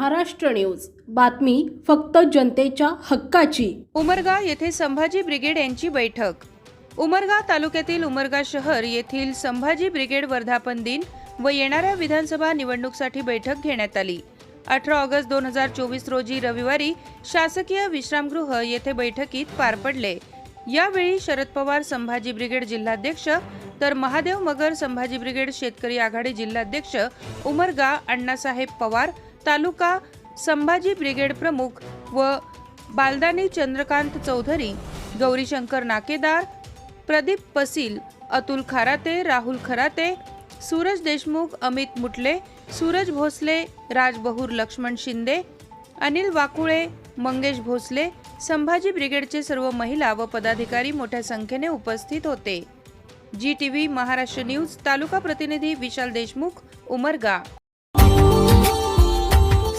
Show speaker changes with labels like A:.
A: Maharashtra news. बातमी फक्त जनतेच्या हक्काची.
B: उमरगा येथे संभाजी ब्रिगेड यांची बैठक. उमरगा तालुक्यातील उमरगा शहर येथील संभाजी ब्रिगेड वर्धापन दिन व येणाऱ्या विधानसभा निवडणूकसाठी बैठक घेण्यात आली. अठरा ऑगस्ट दोन हजार चोवीस रोजी रविवारी शासकीय विश्रामगृह येथे बैठकीत पार पडले. यावेळी शरद पवार संभाजी ब्रिगेड जिल्हाध्यक्ष तर महादेव मगर संभाजी ब्रिगेड शेतकरी आघाडी जिल्हाध्यक्ष उमरगा अण्णासाहेब पवार तालुका संभाजी ब्रिगेड प्रमुख व बालदानी चंद्रकांत चौधरी गौरीशंकर नाकेदार प्रदीप पसील अतुल खराते राहुल खराते सूरज देशमुख अमित मुटले सूरज भोसले राजबहूर लक्ष्मण शिंदे अनिल वाकुळे मंगेश भोसले संभाजी ब्रिगेडचे सर्व महिला व पदाधिकारी मोठ्या संख्येने उपस्थित होते. G T V Maharashtra news तालुका प्रतिनिधी विशाल देशमुख उमरगा.